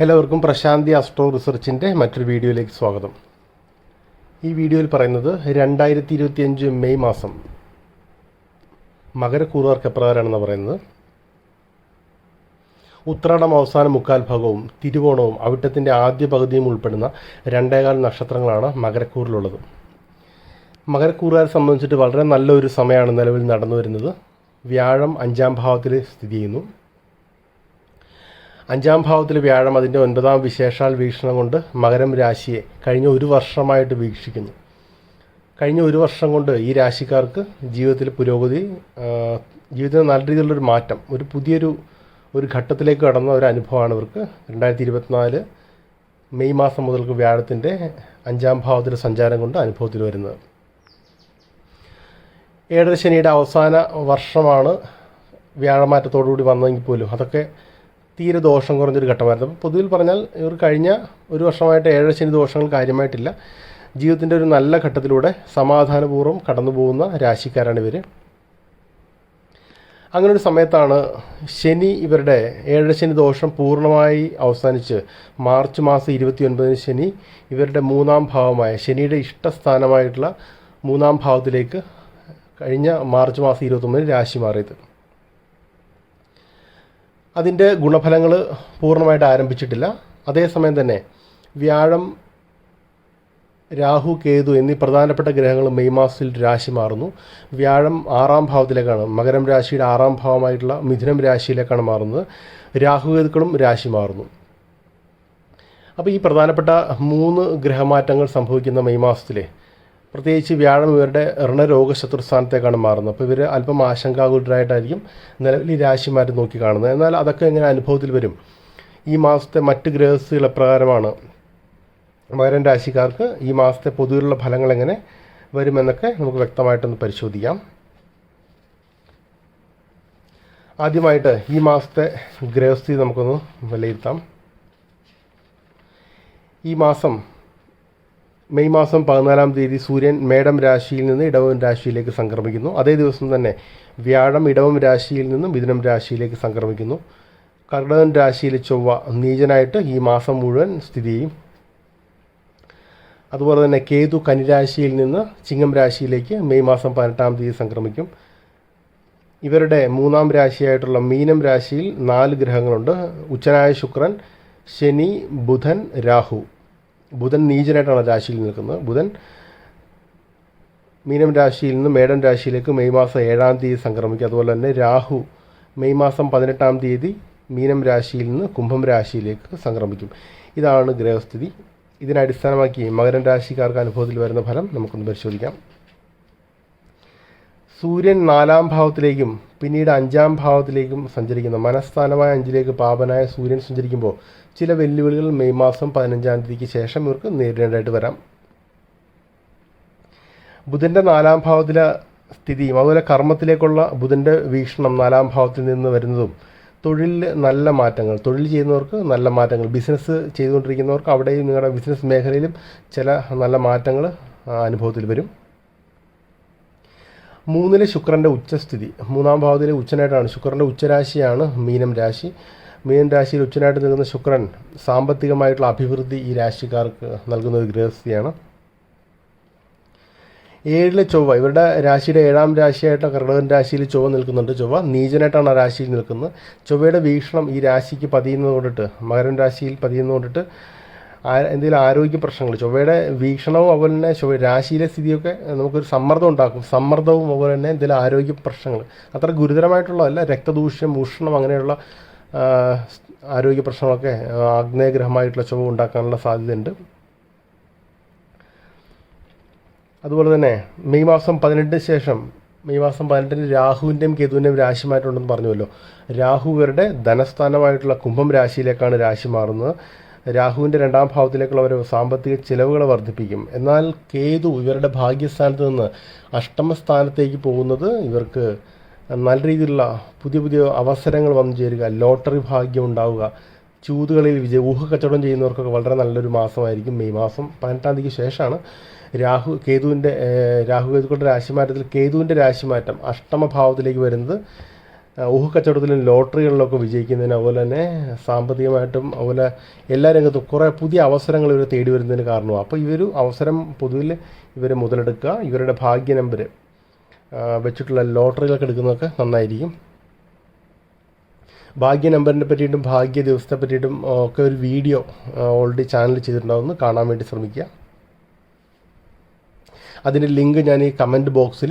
എല്ലാവർക്കും പ്രശാന്തി അസ്ട്രോ റിസർച്ചിന്റെ മറ്റൊരു വീഡിയോയിലേക്ക് സ്വാഗതം. ഈ വീഡിയോയിൽ പറയുന്നത് രണ്ടായിരത്തി ഇരുപത്തിയഞ്ച് മെയ് മാസം മകരക്കൂറുകാർക്ക് എപ്രകാരമാണെന്ന് പറയുന്നത്? ഉത്രാടം അവസാന മുക്കാൽ ഭാഗവും തിരുവോണവും അവിട്ടത്തിന്റെ ആദ്യ പകുതിയും ഉൾപ്പെടുന്ന രണ്ടേകാൽ നക്ഷത്രങ്ങളാണ് മകരക്കൂറിലുള്ളത്. മകരക്കൂറുകാരെ സംബന്ധിച്ചിട്ട് വളരെ നല്ലൊരു സമയമാണ് നിലവിൽ നടന്നു വരുന്നത് വ്യാഴം അഞ്ചാം ഭാവത്തിൽ സ്ഥിതി ചെയ്യുന്നു. അഞ്ചാം ഭാവത്തിൽ വ്യാഴം അതിന്റെ ഒൻപതാം വിശേഷാൽ വീക്ഷണം കൊണ്ട് മകരം രാശിയെ കഴിഞ്ഞ ഒരു വർഷമായിട്ട് വീക്ഷിക്കുന്നു. കഴിഞ്ഞ ഒരു വർഷം കൊണ്ട് ഈ രാശിക്കാർക്ക് ജീവിതത്തിൽ പുരോഗതി ജീവിതത്തിൽ നല്ല രീതിയിലുള്ളൊരു മാറ്റം ഒരു പുതിയൊരു ഒരു ഘട്ടത്തിലേക്ക് കടന്ന ഒരു അനുഭവമാണ് ഇവർക്ക്. രണ്ടായിരത്തി ഇരുപത്തിനാല് മെയ് മാസം മുതൽക്ക് വ്യാഴത്തിന്റെ അഞ്ചാം ഭാവത്തിലെ സഞ്ചാരം കൊണ്ട് അനുഭവത്തിൽ വരുന്നത്. ഏഴര ശനിയുടെ അവസാന വർഷമാണ് വ്യാഴമാറ്റത്തോടുകൂടി വന്നതെങ്കിൽ പോലും അതൊക്കെ തീരെ ദോഷം കുറഞ്ഞൊരു ഘട്ടമായിരുന്നു. അപ്പോൾ പൊതുവിൽ പറഞ്ഞാൽ ഇവർ കഴിഞ്ഞ ഒരു വർഷമായിട്ട് ഏഴര ശനി ദോഷങ്ങൾ കാര്യമായിട്ടില്ല. ജീവിതത്തിന്റെ ഒരു നല്ല ഘട്ടത്തിലൂടെ സമാധാനപൂർവം കടന്നു പോകുന്ന രാശിക്കാരാണ് ഇവർ അങ്ങനെ ഒരു സമയത്താണ് ശനി ഇവരുടെ ഏഴര ശനി ദോഷം പൂർണമായി അവസാനിച്ച് മാർച്ച് മാസം ഇരുപത്തി ഒൻപതിന് ശനി ഇവരുടെ മൂന്നാം ഭാവമായ ശനിയുടെ ഇഷ്ടസ്ഥാനമായിട്ടുള്ള മൂന്നാം ഭാവത്തിലേക്ക് കഴിഞ്ഞ മാർച്ച് മാസം ഇരുപത്തൊമ്പതിന് രാശി മാറിയത്. അതിന്റെ ഗുണഫലങ്ങൾ പൂർണമായിട്ട് ആരംഭിച്ചിട്ടില്ല. അതേസമയം തന്നെ വ്യാഴം രാഹു കേതു എന്നീ പ്രധാനപ്പെട്ട ഗ്രഹങ്ങൾ മെയ് മാസത്തിൽ രാശി മാറുന്നു. വ്യാഴം ആറാം ഭാവത്തിലേക്കാണ് മകരം രാശിയുടെ ആറാം ഭാവമായിട്ടുള്ള മിഥുനം രാശിയിലേക്കാണ് മാറുന്നത്. രാഹു കേതുക്കളും രാശി മാറുന്നു. അപ്പോൾ ഈ പ്രധാനപ്പെട്ട മൂന്ന് ഗ്രഹമാറ്റങ്ങൾ സംഭവിക്കുന്ന മെയ് മാസത്തിലെ പ്രത്യേകിച്ച് വ്യാഴം ഇവരുടെ ഋണരോഗ ശത്രുസ്ഥാനത്തേക്കാണ് മാറുന്നത്. അപ്പോൾ ഇവർ അല്പം ആശങ്കാകുലരായിട്ടായിരിക്കും നിലവിൽ ഈ രാശിമാരെ നോക്കി കാണുന്നത്. എന്നാൽ അതൊക്കെ എങ്ങനെ അനുഭവത്തിൽ വരും? ഈ മാസത്തെ മറ്റ് ഗ്രഹസ്ഥികൾ എപ്രകാരമാണ് മകരൻ രാശിക്കാർക്ക് ഈ മാസത്തെ പൊതുവിലുള്ള ഫലങ്ങൾ എങ്ങനെ വരുമെന്നൊക്കെ നമുക്ക് വ്യക്തമായിട്ടൊന്ന് പരിശോധിക്കാം. ആദ്യമായിട്ട് ഈ മാസത്തെ ഗ്രഹസ്ഥിതി നമുക്കൊന്ന് വിലയിരുത്താം. ഈ മാസം മെയ് മാസം പതിനാലാം തീയതി സൂര്യൻ മേടം രാശിയിൽ നിന്ന് ഇടവം രാശിയിലേക്ക് സംക്രമിക്കുന്നു. അതേ ദിവസം തന്നെ വ്യാഴം ഇടവം രാശിയിൽ നിന്നും മിഥുനം രാശിയിലേക്ക് സംക്രമിക്കുന്നു. കർണകൻ രാശിയിൽ ചൊവ്വ നീചനായിട്ട് ഈ മാസം മുഴുവൻ സ്ഥിതി ചെയ്യും. അതുപോലെ തന്നെ കേതു കനിരാശിയിൽ നിന്ന് ചിങ്ങം രാശിയിലേക്ക് മെയ് മാസം പതിനെട്ടാം തീയതി സംക്രമിക്കും. ഇവരുടെ മൂന്നാം രാശിയായിട്ടുള്ള മീനം രാശിയിൽ നാല് ഗ്രഹങ്ങളുണ്ട്. ഉച്ചനായ ശുക്രൻ ശനി ബുധൻ രാഹു. ബുധൻ നീചനായിട്ടാണ് രാശിയിൽ നിൽക്കുന്നത്. ബുധൻ മീനം രാശിയിൽ നിന്ന് മേടം രാശിയിലേക്ക് മെയ് മാസം ഏഴാം തീയതി സംക്രമിക്കും. അതുപോലെ തന്നെ രാഹു മെയ് മാസം പതിനെട്ടാം തീയതി മീനം രാശിയിൽ നിന്ന് കുംഭം രാശിയിലേക്ക് സംക്രമിക്കും. ഇതാണ് ഗ്രഹസ്ഥിതി. ഇതിനെ അടിസ്ഥാനമാക്കി മകരൻ രാശിക്കാർക്ക് അനുഭവത്തിൽ വരുന്ന ഫലം നമുക്കൊന്ന് പരിശോധിക്കാം. സൂര്യൻ നാലാം ഭാവത്തിലേക്കും പിന്നീട് അഞ്ചാം ഭാവത്തിലേക്കും സഞ്ചരിക്കുന്ന. മനസ്ഥാനമായ അഞ്ചിലേക്ക് പാപനായ സൂര്യൻ സഞ്ചരിക്കുമ്പോൾ ചില വെല്ലുവിളികൾ മെയ് മാസം പതിനഞ്ചാം തീയതിക്ക് ശേഷം ഇവർക്ക് നേരിടേണ്ടതായിട്ട് വരാം. ബുധന്റെ നാലാം ഭാവത്തിലെ സ്ഥിതിയും അതുപോലെ കർമ്മത്തിലേക്കുള്ള ബുധന്റെ വീക്ഷണം നാലാം ഭാവത്തിൽ നിന്ന് വരുന്നതും തൊഴിലിൽ നല്ല മാറ്റങ്ങൾ തൊഴിൽ ചെയ്യുന്നവർക്ക് നല്ല മാറ്റങ്ങൾ ബിസിനസ് ചെയ്തുകൊണ്ടിരിക്കുന്നവർക്ക് അവിടെയും നിങ്ങളുടെ ബിസിനസ് മേഖലയിലും ചില നല്ല മാറ്റങ്ങൾ അനുഭവത്തിൽ വരും. മൂന്നിലെ ശുക്രന്റെ ഉച്ചസ്ഥിതി. മൂന്നാം ഭാവത്തിലെ ഉച്ചനായിട്ടാണ്. ശുക്രന്റെ ഉച്ചരാശിയാണ് മീനം രാശി. മീനം രാശിയിൽ ഉച്ചനായിട്ട് നിൽക്കുന്ന ശുക്രൻ സാമ്പത്തികമായിട്ടുള്ള അഭിവൃദ്ധി ഈ രാശിക്കാർക്ക് നൽകുന്ന ഒരു ഗൃഹസ്ഥിതിയാണ് ഏഴിലെ ചൊവ്വ. ഇവരുടെ രാശിയുടെ ഏഴാം രാശിയായിട്ട് കർണകൻ രാശിയിൽ ചൊവ്വ നിൽക്കുന്നുണ്ട്. ചൊവ്വ നീചനായിട്ടാണ് ആ രാശിയിൽ നിൽക്കുന്നത്. ചൊവ്വയുടെ വീക്ഷണം ഈ രാശിക്ക് പതിയുന്നത് കൊണ്ടിട്ട് മകരൻ രാശിയിൽ പതിയുന്നത് കൊണ്ടിട്ട് എന്തെങ്കിലും ആരോഗ്യ പ്രശ്നങ്ങൾ ചൊവ്വയുടെ വീക്ഷണവും അതുപോലെ തന്നെ ചൊവ്വ രാശിയിലെ സ്ഥിതിയൊക്കെ നമുക്കൊരു സമ്മർദ്ദം ഉണ്ടാക്കും. സമ്മർദ്ദവും അതുപോലെ തന്നെ എന്തെങ്കിലും ആരോഗ്യ പ്രശ്നങ്ങൾ. അത്ര ഗുരുതരമായിട്ടുള്ളതല്ല. രക്തദൂഷ്യം ഭൂഷണം അങ്ങനെയുള്ള ആരോഗ്യ പ്രശ്നങ്ങളൊക്കെ ആഗ്നേയഗ്രഹമായിട്ടുള്ള ചൊവ്വ ഉണ്ടാക്കാനുള്ള സാധ്യതയുണ്ട്. അതുപോലെ തന്നെ മെയ് മാസം പതിനെട്ടിന് ശേഷം മെയ് മാസം പതിനെട്ടിന് രാഹുവിന്റെയും കേതുവിന്റെയും രാശി പറഞ്ഞുവല്ലോ. രാഹു ഇവരുടെ ധനസ്ഥാനമായിട്ടുള്ള കുംഭം രാശിയിലേക്കാണ് രാശി മാറുന്നത്. രാഹുവിന്റെ രണ്ടാം ഭാവത്തിലേക്കുള്ള ഒരു സാമ്പത്തിക ചിലവുകൾ വർദ്ധിപ്പിക്കും. എന്നാൽ കേതു ഇവരുടെ ഭാഗ്യസ്ഥാനത്ത് നിന്ന് അഷ്ടമസ്ഥാനത്തേക്ക് പോകുന്നത് ഇവർക്ക് നല്ല രീതിയിലുള്ള പുതിയ പുതിയ അവസരങ്ങൾ വന്നു ചേരുക ലോട്ടറി ഭാഗ്യം ഉണ്ടാവുക ചൂതുകളിൽ വിജയ ഊഹ കച്ചവടം ചെയ്യുന്നവർക്കൊക്കെ വളരെ നല്ലൊരു മാസമായിരിക്കും മെയ് മാസം. പതിനെട്ടാം തീയതിക്ക് ശേഷമാണ് രാഹു കേതുവിന്റെ രാഹു കേതുക്കളുടെ രാശിമാറ്റത്തിൽ കേതുവിന്റെ രാശിമാറ്റം അഷ്ടമഭാവത്തിലേക്ക് വരുന്നത്. ആ, ഊഹക്കച്ചവടത്തിലും ലോട്ടറികളിലൊക്കെ വിജയിക്കുന്നതിന് അതുപോലെ തന്നെ സാമ്പത്തികമായിട്ടും അതുപോലെ എല്ലാ രംഗത്തും കുറേ പുതിയ അവസരങ്ങൾ ഇവർ തേടി വരുന്നതിന് കാരണമാണ് അപ്പോൾ ഇവർ അവസരം പൊതുവിൽ ഇവർ മുതലെടുക്കുക ഇവരുടെ ഭാഗ്യ നമ്പർ വെച്ചിട്ടുള്ള ലോട്ടറികളൊക്കെ എടുക്കുന്നതൊക്കെ നന്നായിരിക്കും. ഭാഗ്യ നമ്പറിനെ പറ്റിയിട്ടും ഭാഗ്യ ദിവസത്തെ പറ്റിയിട്ടും ഒക്കെ ഒരു വീഡിയോ ഓൾറെഡി ചാനൽ ചെയ്തിട്ടുണ്ടാവുമെന്ന് കാണാൻ വേണ്ടി ശ്രമിക്കുക. അതിന്റെ ലിങ്ക് ഞാൻ ഈ കമന്റ് ബോക്സിൽ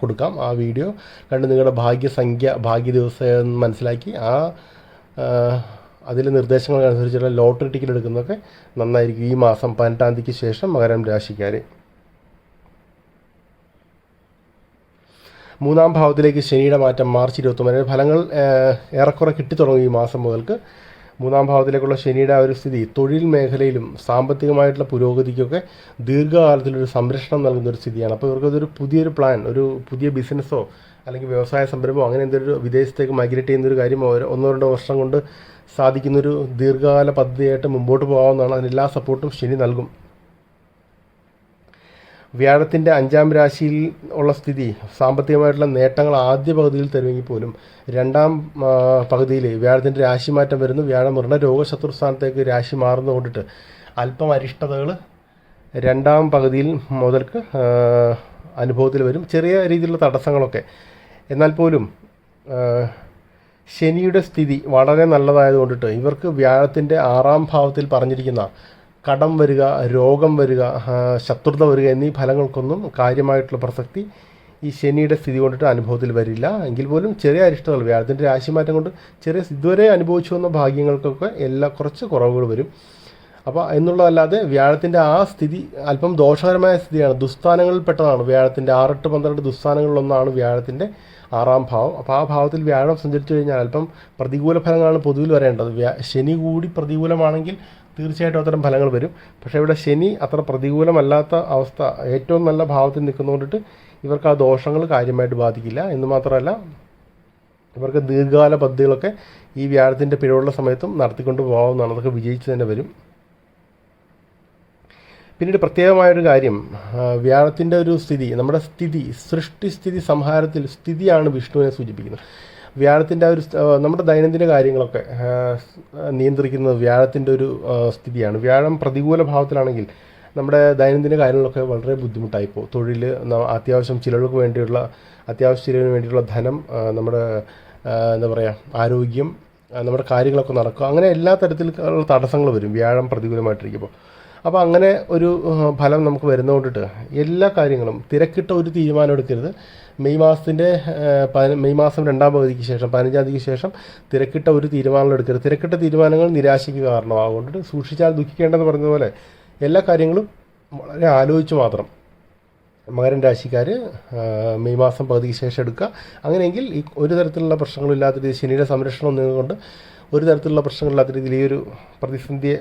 കൊടുക്കാം. ആ വീഡിയോ കണ്ട് നിങ്ങളുടെ ഭാഗ്യസംഖ്യ ഭാഗ്യ ദിവസം മനസ്സിലാക്കി. ആ അതിലെ നിർദ്ദേശങ്ങൾ അനുസരിച്ചുള്ള ലോട്ടറി ടിക്കറ്റ് എടുക്കുന്നതൊക്കെ നന്നായിരിക്കും. ഈ മാസം പതിനെട്ടാം തീയതിക്ക് ശേഷം മകരം രാശിക്കാർ മൂന്നാം ഭാവത്തിലേക്ക് ശനിയുടെ മാറ്റം മാർച്ച് ഇരുപത്തൊമ്പതിന്. ഫലങ്ങൾ ഏറെക്കുറെ കിട്ടിത്തുടങ്ങും ഈ മാസം മുതൽക്ക്. മൂന്നാം ഭാവത്തിലേക്കുള്ള ശനിയുടെ ആ ഒരു സ്ഥിതി തൊഴിൽ മേഖലയിലും സാമ്പത്തികമായിട്ടുള്ള പുരോഗതിക്കൊക്കെ ദീർഘകാലത്തിലൊരു സംരക്ഷണം നൽകുന്ന ഒരു സ്ഥിതിയാണ്. അപ്പോൾ ഇവർക്ക് ഇതൊരു പുതിയൊരു പ്ലാൻ ഒരു പുതിയ ബിസിനസ്സോ അല്ലെങ്കിൽ വ്യവസായ സംരംഭമോ അങ്ങനെ എന്തൊരു വിദേശത്തേക്ക് മൈഗ്രേറ്റ് ചെയ്യുന്ന ഒരു കാര്യം ഒന്നോ രണ്ടോ വർഷം കൊണ്ട് സാധിക്കുന്നൊരു ദീർഘകാല പദ്ധതിയായിട്ട് മുമ്പോട്ട് പോകാവുന്നതാണ്. അതിനെല്ലാ സപ്പോർട്ടും ശനി നൽകും. വ്യാഴത്തിന്റെ അഞ്ചാം രാശിയിൽ ഉള്ള സ്ഥിതി സാമ്പത്തികമായിട്ടുള്ള നേട്ടങ്ങൾ ആദ്യ പകുതിയിൽ തരുമെങ്കിൽ പോലും രണ്ടാം പകുതിയിൽ വ്യാഴത്തിന്റെ രാശിമാറ്റം വരുന്നു. വ്യാഴം മൃണ രോഗശത്രു സ്ഥാനത്തേക്ക് രാശി മാറുന്നത് കൊണ്ടിട്ട് അല്പം അരിഷ്ടതകൾ രണ്ടാം പകുതിയിൽ മുതൽക്ക് അനുഭവത്തിൽ വരും. ചെറിയ രീതിയിലുള്ള തടസ്സങ്ങളൊക്കെ. എന്നാൽ പോലും ശനിയുടെ സ്ഥിതി വളരെ നല്ലതായതുകൊണ്ടിട്ട് ഇവർക്ക് വ്യാഴത്തിന്റെ ആറാം ഭാവത്തിൽ പറഞ്ഞിരിക്കുന്ന കടം വരിക രോഗം വരിക ശത്രുത വരിക എന്നീ ഫലങ്ങൾക്കൊന്നും കാര്യമായിട്ടുള്ള പ്രസക്തി ഈ ശനിയുടെ സ്ഥിതി കൊണ്ടിട്ട് അനുഭവത്തിൽ വരില്ല. എങ്കിൽ പോലും ചെറിയ അരിഷ്ടതകൾ വ്യാഴത്തിന്റെ രാശിമാറ്റം കൊണ്ട് ചെറിയ ഇതുവരെ അനുഭവിച്ചു വന്ന ഭാഗ്യങ്ങൾക്കൊക്കെ എല്ലാ കുറച്ച് കുറവുകൾ വരും. അപ്പോൾ എന്നുള്ളതല്ലാതെ വ്യാഴത്തിന്റെ ആ സ്ഥിതി അല്പം ദോഷകരമായ സ്ഥിതിയാണ്. ദുസ്ഥാനങ്ങളിൽ പെട്ടതാണ്. വ്യാഴത്തിന്റെ ആറെട്ട് പന്ത്രണ്ട് ദുസ്ഥാനങ്ങളിലൊന്നാണ് വ്യാഴത്തിന്റെ ആറാം ഭാവം. അപ്പോൾ ആ ഭാവത്തിൽ വ്യാഴം സഞ്ചരിച്ചു കഴിഞ്ഞാൽ അല്പം പ്രതികൂല ഫലങ്ങളാണ് പൊതുവിൽ വരേണ്ടത്. ശനി കൂടി പ്രതികൂലമാണെങ്കിൽ തീർച്ചയായിട്ടും അത്തരം ഫലങ്ങൾ വരും. പക്ഷേ ഇവിടെ ശനി അത്ര പ്രതികൂലമല്ലാത്ത അവസ്ഥ ഏറ്റവും നല്ല ഭാവത്തിൽ നിൽക്കുന്നതുകൊണ്ടിട്ട് ഇവർക്ക് ആ ദോഷങ്ങൾ കാര്യമായിട്ട് ബാധിക്കില്ല. എന്ന് മാത്രമല്ല ഇവർക്ക് ദീർഘകാല പദ്ധതികളൊക്കെ ഈ വ്യാഴത്തിന്റെ പിഴവുള്ള സമയത്തും നടത്തിക്കൊണ്ട് പോകാവുന്നതാണ്. അതൊക്കെ വിജയിച്ച് തന്നെ വരും. പിന്നീട് പ്രത്യേകമായൊരു കാര്യം വ്യാഴത്തിന്റെ ഒരു സ്ഥിതി നമ്മുടെ സ്ഥിതി സൃഷ്ടിസ്ഥിതി സംഹാരത്തിൽ സ്ഥിതിയാണ് വിഷ്ണുവിനെ സൂചിപ്പിക്കുന്നത്. വ്യാഴത്തിന്റെ ആ ഒരു നമ്മുടെ ദൈനംദിന കാര്യങ്ങളൊക്കെ നിയന്ത്രിക്കുന്നത് വ്യാഴത്തിന്റെ ഒരു സ്ഥിതിയാണ്. വ്യാഴം പ്രതികൂല ഭാവത്തിലാണെങ്കിൽ നമ്മുടെ ദൈനംദിന കാര്യങ്ങളൊക്കെ വളരെ ബുദ്ധിമുട്ടായിപ്പോൾ തൊഴിൽ അത്യാവശ്യം ചിലവുകൾക്ക് വേണ്ടിയുള്ള അത്യാവശ്യ ചിലവിന് വേണ്ടിയുള്ള ധനം നമ്മുടെ എന്താ പറയുക ആരോഗ്യം നമ്മുടെ കാര്യങ്ങളൊക്കെ നടക്കുക. അങ്ങനെ എല്ലാ തരത്തിലുള്ള തടസ്സങ്ങൾ വരും വ്യാഴം പ്രതികൂലമായിട്ടിരിക്കുമ്പോൾ. അപ്പോൾ അങ്ങനെ ഒരു ഫലം നമുക്ക് വരുന്നതുകൊണ്ടിട്ട് എല്ലാ കാര്യങ്ങളും തിരക്കിട്ട ഒരു തീരുമാനം എടുക്കരുത്. മെയ് മാസത്തിന്റെ മെയ് മാസം രണ്ടാം പകുതിക്ക് ശേഷം പതിനഞ്ചാം തീയതിക്ക് ശേഷം തിരക്കിട്ട ഒരു തീരുമാനങ്ങൾ എടുക്കരുത്. തിരക്കിട്ട തീരുമാനങ്ങൾ നിരാശയ്ക്ക് കാരണമാകൊണ്ടിട്ട് സൂക്ഷിച്ചാൽ ദുഃഖിക്കേണ്ടെന്ന് പറഞ്ഞതുപോലെ എല്ലാ കാര്യങ്ങളും വളരെ ആലോചിച്ച് മാത്രം. മകരൻ രാശിക്കാർ മെയ് മാസം പകുതിക്ക് ശേഷം എടുക്കുക. അങ്ങനെയെങ്കിൽ ഈ ഒരു തരത്തിലുള്ള പ്രശ്നങ്ങളില്ലാത്ത രീതിയിൽ ശനിയുടെ സംരക്ഷണം നിന്നുകൊണ്ട് ഒരു തരത്തിലുള്ള പ്രശ്നങ്ങളില്ലാത്ത രീതിയിൽ ഈ ഒരു പ്രതിസന്ധിയെ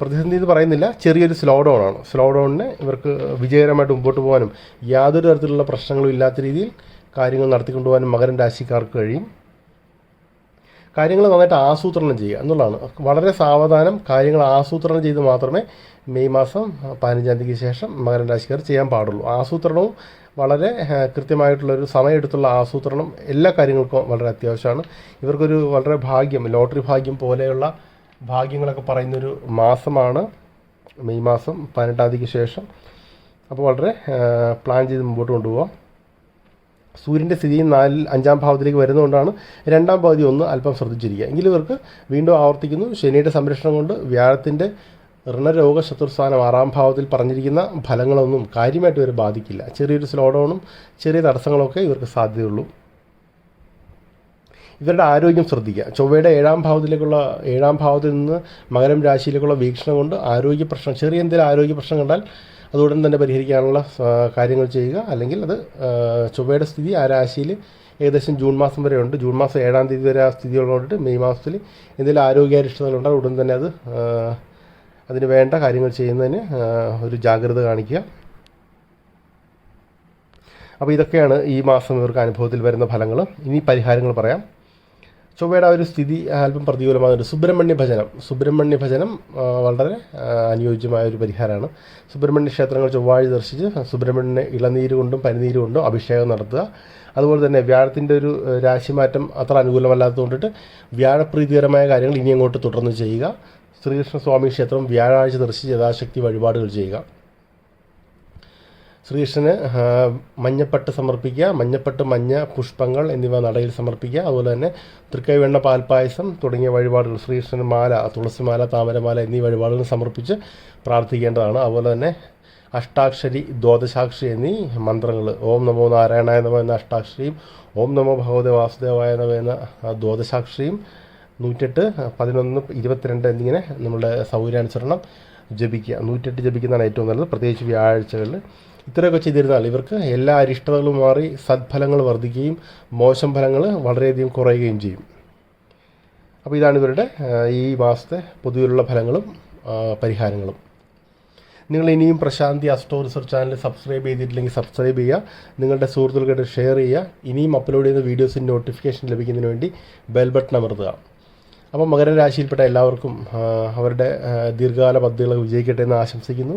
പ്രതിസന്ധി എന്ന് പറയുന്നില്ല. ചെറിയൊരു സ്ലോ ഡൗൺ ആണ്. സ്ലോ ഡൗണിന് ഇവർക്ക് വിജയകരമായിട്ട് മുമ്പോട്ട് പോകാനും യാതൊരു തരത്തിലുള്ള പ്രശ്നങ്ങളും ഇല്ലാത്ത രീതിയിൽ കാര്യങ്ങൾ നടത്തിക്കൊണ്ടുപോകാനും മകരം രാശിക്കാർക്ക് കഴിയും. കാര്യങ്ങൾ നന്നായിട്ട് ആസൂത്രണം ചെയ്യുക എന്നുള്ളതാണ്. വളരെ സാവധാനം കാര്യങ്ങൾ ആസൂത്രണം ചെയ്ത് മാത്രമേ മെയ് മാസം പതിനഞ്ചാം തീയതിക്ക് ശേഷം മകരൻ രാശിക്കാർ ചെയ്യാൻ പാടുള്ളൂ. ആസൂത്രണവും വളരെ കൃത്യമായിട്ടുള്ളൊരു സമയമെടുത്തുള്ള ആസൂത്രണം എല്ലാ കാര്യങ്ങൾക്കും വളരെ അത്യാവശ്യമാണ്. ഇവർക്കൊരു വളരെ ഭാഗ്യം ലോട്ടറി ഭാഗ്യം പോലെയുള്ള ഭാഗ്യങ്ങളൊക്കെ പറയുന്നൊരു മാസമാണ്. മെയ് മാസം പതിനെട്ടാം തീയതിക്ക് ശേഷം. അപ്പോൾ വളരെ പ്ലാൻ ചെയ്ത് മുമ്പോട്ട് കൊണ്ടുപോകാം സൂര്യന്റെ സ്ഥിതി നാലിൽ അഞ്ചാം ഭാവത്തിലേക്ക് വരുന്നതുകൊണ്ടാണ് രണ്ടാം പകുതി ഒന്ന് അല്പം ശ്രദ്ധിച്ചിരിക്കുക. എങ്കിലും ഇവർക്ക് വീണ്ടും ആവർത്തിക്കുന്നു. ശനിയുടെ സംരക്ഷണം കൊണ്ട് വ്യാഴത്തിന്റെ ഋണരോഗ ശത്രുസ്ഥാനം ആറാം ഭാവത്തിൽ പറഞ്ഞിരിക്കുന്ന ഫലങ്ങളൊന്നും കാര്യമായിട്ട് ഇവരെ ബാധിക്കില്ല. ചെറിയൊരു സ്ലോ ഡൗണും ചെറിയ തടസ്സങ്ങളൊക്കെ ഇവർക്ക് സാധ്യതയുള്ളൂ. ഇവരുടെ ആരോഗ്യം ശ്രദ്ധിക്കുക. ചൊവ്വയുടെ ഏഴാം ഭാവത്തിലേക്കുള്ള ഏഴാം ഭാവത്തിൽ നിന്ന് മകരം രാശിയിലേക്കുള്ള വീക്ഷണം കൊണ്ട് ആരോഗ്യ പ്രശ്നം ചെറിയ എന്തെങ്കിലും ആരോഗ്യ പ്രശ്നം കണ്ടാൽ അത് ഉടൻ തന്നെ പരിഹരിക്കാനുള്ള കാര്യങ്ങൾ ചെയ്യുക. അല്ലെങ്കിൽ അത് ചൊവ്വയുടെ സ്ഥിതി ആ രാശിയിൽ ഏകദേശം ജൂൺ മാസം വരെ ഉണ്ട്. ജൂൺ മാസം ഏഴാം തീയതി വരെ ആ സ്ഥിതി ഉള്ളതുകൊണ്ട് മെയ് മാസത്തിൽ എന്തെങ്കിലും ആരോഗ്യാരിഷ്ടതകളുണ്ടാൽ ഉടൻ തന്നെ അത് അതിന് വേണ്ട കാര്യങ്ങൾ ചെയ്യുന്നതിന് ഒരു ജാഗ്രത കാണിക്കുക. അപ്പോൾ ഇതൊക്കെയാണ് ഈ മാസം ഇവർക്ക് അനുഭവത്തിൽ വരുന്ന ഫലങ്ങൾ. ഇനി പരിഹാരങ്ങൾ പറയാം. ചൊവ്വയുടെ ആ ഒരു സ്ഥിതി അല്പം പ്രതികൂലമാകുന്നുണ്ട് സുബ്രഹ്മണ്യ ഭജനം. സുബ്രഹ്മണ്യ ഭജനം വളരെ അനുയോജ്യമായ ഒരു പരിഹാരമാണ്. സുബ്രഹ്മണ്യ ക്ഷേത്രങ്ങൾ ചൊവ്വാഴ്ച ദർശിച്ച് സുബ്രഹ്മണ്യനെ ഇളനീര് കൊണ്ടും പനിനീര് കൊണ്ടും അഭിഷേകം നടത്തുക. അതുപോലെ തന്നെ വ്യാഴത്തിന്റെ ഒരു രാശിമാറ്റം അത്ര അനുകൂലമല്ലാത്തതുകൊണ്ടിട്ട് വ്യാഴപ്രീതികരമായ കാര്യങ്ങൾ ഇനി അങ്ങോട്ട് തുടർന്ന് ചെയ്യുക. ശ്രീകൃഷ്ണസ്വാമി ക്ഷേത്രം വ്യാഴാഴ്ച ദർശിച്ച് യഥാശക്തി വഴിപാടുകൾ ചെയ്യുക. ശ്രീകൃഷ്ണന് മഞ്ഞപ്പട്ട് സമർപ്പിക്കുക മഞ്ഞപ്പട്ട് മഞ്ഞ പുഷ്പങ്ങൾ എന്നിവ നടയിൽ സമർപ്പിക്കുക. അതുപോലെ തന്നെ തൃക്കൈവെണ്ണ പാൽപ്പായസം തുടങ്ങിയ വഴിപാടുകൾ ശ്രീകൃഷ്ണന് മാല തുളസിമാല താമരമാല എന്നീ വഴിപാടുകൾ സമർപ്പിച്ച് പ്രാർത്ഥിക്കേണ്ടതാണ്. അതുപോലെ തന്നെ അഷ്ടാക്ഷരി ദ്വാദശാക്ഷരി എന്നീ മന്ത്രങ്ങൾ ഓം നമോ നാരായണായ നമ എന്ന അഷ്ടാക്ഷരിയും ഓം നമോ ഭഗവതി വാസുദേവായ നമ എന്ന ദ്വാദശാക്ഷരിയും നൂറ്റെട്ട് പതിനൊന്ന് ഇരുപത്തിരണ്ട് എന്നിങ്ങനെ നമ്മുടെ സൗകര്യാനുസരണം ജപിക്കുക. നൂറ്റെട്ട് ജപിക്കുന്നതാണ് ഏറ്റവും നല്ലത്. പ്രത്യേകിച്ച് വ്യാഴാഴ്ചകളിൽ ഇത്രയൊക്കെ ചെയ്തിരുന്നാൽ ഇവർക്ക് എല്ലാ അരിഷ്ടതകളും മാറി സദ്ഫലങ്ങൾ വർദ്ധിക്കുകയും മോശം ഫലങ്ങൾ വളരെയധികം കുറയുകയും ചെയ്യും. അപ്പോൾ ഇതാണ് ഇവരുടെ ഈ മാസത്തെ പൊതുവിലുള്ള ഫലങ്ങളും പരിഹാരങ്ങളും. നിങ്ങൾ ഇനിയും Prashanthi astro research channel subscribe ചെയ്തിട്ടില്ലെങ്കിൽ സബ്സ്ക്രൈബ് ചെയ്യുക. നിങ്ങളുടെ സുഹൃത്തുക്കൾക്കായിട്ട് ഷെയർ ചെയ്യുക. ഇനിയും അപ്ലോഡ് ചെയ്യുന്ന വീഡിയോസിന്റെ നോട്ടിഫിക്കേഷൻ ലഭിക്കുന്നതിന് വേണ്ടി ബെൽ ബട്ടൺ അമർത്തുക. അപ്പോൾ മകരരാശിയിൽപ്പെട്ട എല്ലാവർക്കും അവരുടെ ദീർഘകാല പദ്ധതികൾ വിജയിക്കട്ടെ എന്ന് ആശംസിക്കുന്നു.